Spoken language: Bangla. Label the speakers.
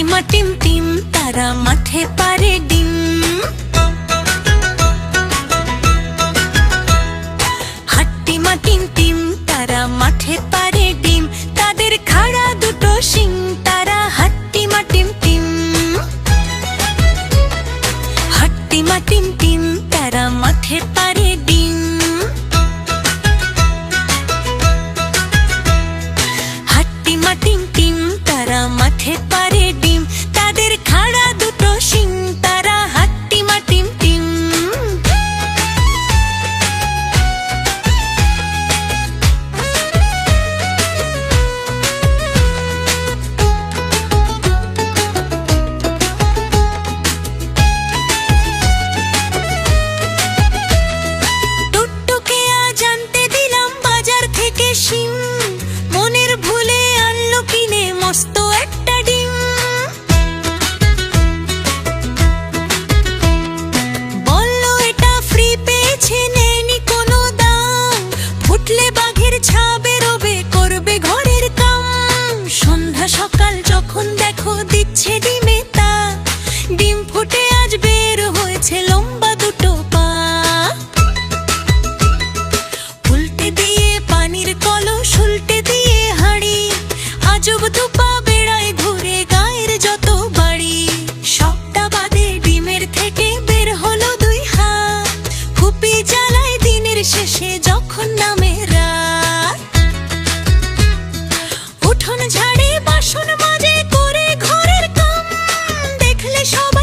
Speaker 1: প্রতিমা টিম টিম, তারা মাঠে পারে ডিম। হাট্টিমা টিম টিম, তারা মাঠে পারে ডিম। তাদের খাড়া দুটো সিং সিং মনের ভুলে আনলো কিনে মস্ত এক সবাই